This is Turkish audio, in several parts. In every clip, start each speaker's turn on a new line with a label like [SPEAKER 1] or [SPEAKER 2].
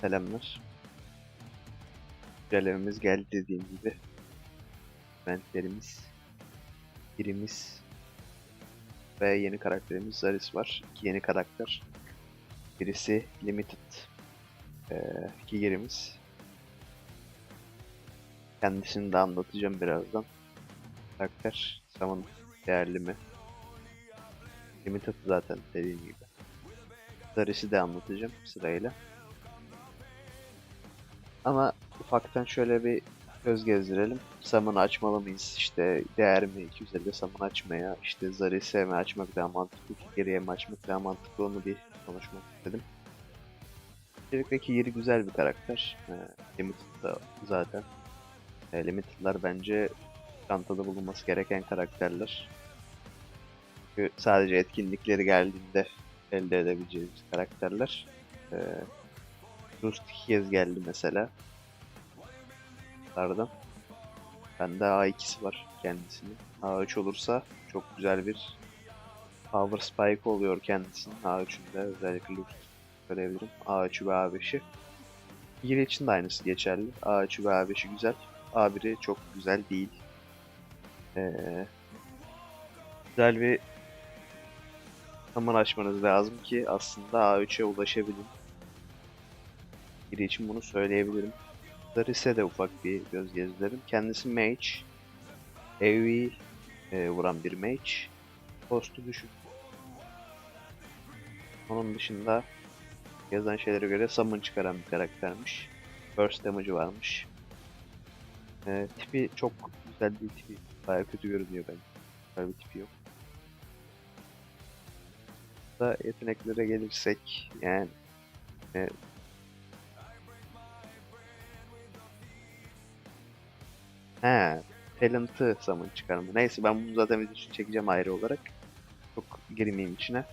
[SPEAKER 1] Selamlar. Görevimiz geldi dediğim gibi. Eventlerimiz, birimiz ve yeni karakterimiz Zaris var. İki yeni karakter. Birisi Limited. Ee, iki yerimiz. Kendisini de anlatacağım birazdan. Karakter zaman değerli mi? Limited zaten dediğim gibi. Zaris'i de anlatacağım sırayla. Ama ufaktan şöyle bir göz gezdirelim. Saman'ı açmalı mıyız? İşte değer mi 250 Saman açmaya? İşte Zaris'e mi açmak daha mantıklı? Geriye mi açmak daha mantıklı? Onu bir konuşmak istedim. Öncelikle Kigiri güzel bir karakter. Ee, Limited da zaten. Ee, Limited'lar bence çantada bulunması gereken karakterler. Çünkü sadece etkinlikleri geldiğinde elde edebileceğimiz karakterler. Ee, Rust kez geldi mesela. Bunlardan. Bende A2'si var kendisinin. A3 olursa çok güzel bir Power Spike oluyor kendisinin. A3'ünde özellikle Rust görebilirim. A3'ü ve A5'i. Giri için de aynısı geçerli. A3'ü ve A5'i güzel. A1'i çok güzel değil. Ee, güzel bir zaman açmanız lazım ki aslında A3'e ulaşabilin. Biri için bunu söyleyebilirim. Daris'e de ufak bir göz gezdirelim. Kendisi mage. AoE e, vuran bir mage. Postu düşük. Onun dışında yazan şeylere göre summon çıkaran bir karaktermiş. Burst damage'ı varmış. E, tipi çok güzel değil tipi. Baya kötü görünüyor bence. Güzel bir tipi yok. Da yeteneklere gelirsek yani e, He, talent'ı summon çıkarma. Neyse ben bunu zaten video için çekeceğim ayrı olarak. Çok girmeyeyim içine.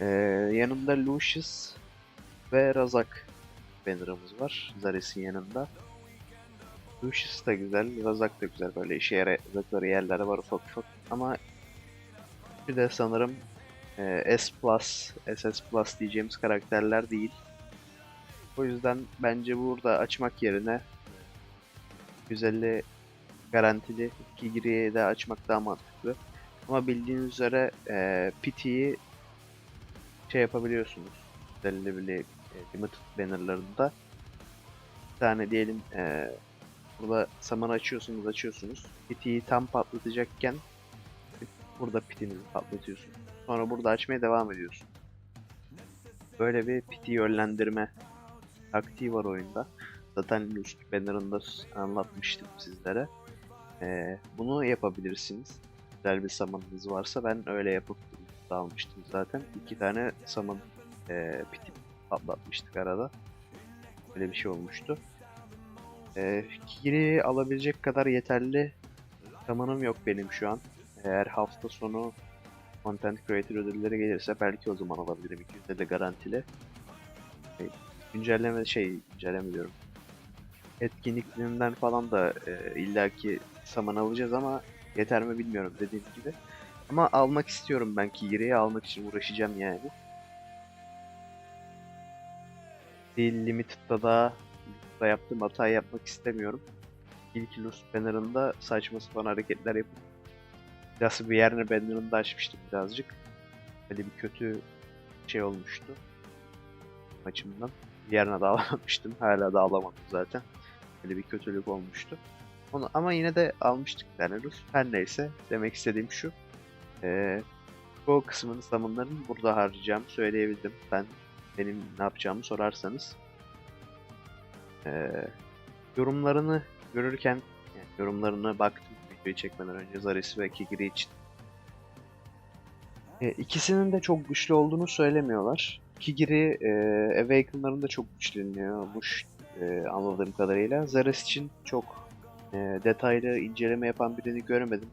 [SPEAKER 1] Ee, yanında Lucius ve Razak banner'ımız var. Zaris'in yanında. Lucius da güzel, Razak da güzel. Böyle işe yarayacakları yerler var ufak ufak. Ama bir de sanırım e, S+, SS diyeceğimiz karakterler değil. O yüzden bence burada açmak yerine 150 garantili Kigiri'yi de açmak daha mantıklı. Ama bildiğiniz üzere e, PT'yi şey yapabiliyorsunuz. Bir e, limited bannerlarında. Bir tane diyelim e, burada saman açıyorsunuz açıyorsunuz. PT'yi tam patlatacakken burada pitinizi patlatıyorsunuz. Sonra burada açmaya devam ediyorsun. Böyle bir piti yönlendirme taktiği var oyunda. Zaten Lust banner'ında anlatmıştım sizlere. Ee, bunu yapabilirsiniz. Güzel bir samanınız varsa ben öyle yapıp almıştım zaten. İki tane saman e, piti patlatmıştık arada. Böyle bir şey olmuştu. E, Kiri alabilecek kadar yeterli samanım yok benim şu an. Eğer hafta sonu Content Creator ödülleri gelirse belki o zaman alabilirim. 200'de de garantili. E, güncelleme şey, güncelleme diyorum etkinliklerinden falan da e, illaki saman alacağız ama yeter mi bilmiyorum dediğim gibi. Ama almak istiyorum ben Kigiri'yi almak için uğraşacağım yani. Bir Limited'da da, da yaptığım hatayı yapmak istemiyorum. İlk Lust banner'ında saçma sapan hareketler yapıp biraz bir yerine banner'ını açmıştım birazcık. Böyle bir kötü şey olmuştu maçımdan. Yerine de alamamıştım. Hala da alamadım zaten. Böyle bir kötülük olmuştu. Onu, ama yine de almıştık yani Rus. Her neyse demek istediğim şu. Ee, bu kısmını zamanların burada harcayacağım söyleyebildim. Ben benim ne yapacağımı sorarsanız. Ee, yorumlarını görürken yani yorumlarına baktım videoyu çekmeden önce Zaris ve Kigiri için. Ee, ikisinin de çok güçlü olduğunu söylemiyorlar. Kigiri e, Awaken'ların da çok güçleniyormuş e, anladığım kadarıyla. Zaris için çok e, detaylı inceleme yapan birini göremedim.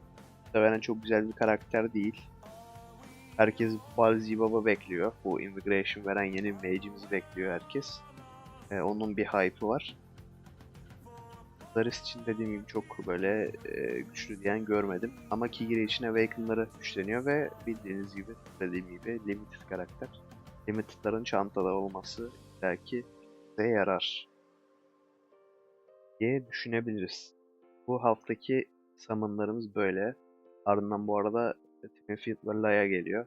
[SPEAKER 1] Muhtemelen çok güzel bir karakter değil. Herkes Balzi Baba bekliyor. Bu Immigration veren yeni mage'imizi bekliyor herkes. E, onun bir hype'ı var. Zaris için dediğim gibi çok böyle e, güçlü diyen görmedim. Ama Kigiri için Awaken'ları güçleniyor ve bildiğiniz gibi dediğim gibi limited karakter. Limited'ların çantada olması belki size yarar diye düşünebiliriz. Bu haftaki summonlarımız böyle. Ardından bu arada Twinfield ve Laya geliyor.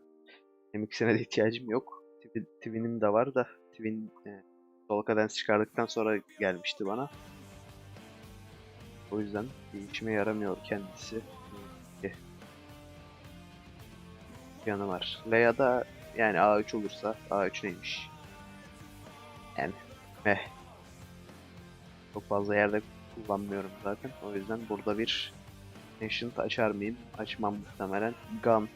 [SPEAKER 1] Benim ikisine de ihtiyacım yok. Twi- Twin'im de var da Twin e, Dance çıkardıktan sonra gelmişti bana. O yüzden bir işime yaramıyor kendisi. Yanı var. Leia da yani A3 olursa A3 neymiş? Yani meh. Çok fazla yerde kullanmıyorum zaten. O yüzden burada bir Ancient açar mıyım? Açmam muhtemelen. Gun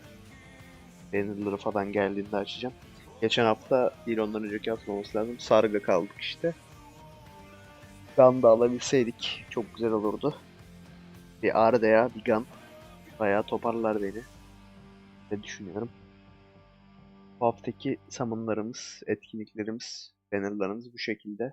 [SPEAKER 1] bannerları falan geldiğinde açacağım. Geçen hafta değil ondan önceki hafta olması lazım. Sarga kaldık işte. Gun da alabilseydik çok güzel olurdu. Bir Ardea, bir Gun. Bayağı toparlar beni. Ne düşünüyorum. Bu haftaki summonlarımız, etkinliklerimiz, bannerlarımız bu şekilde.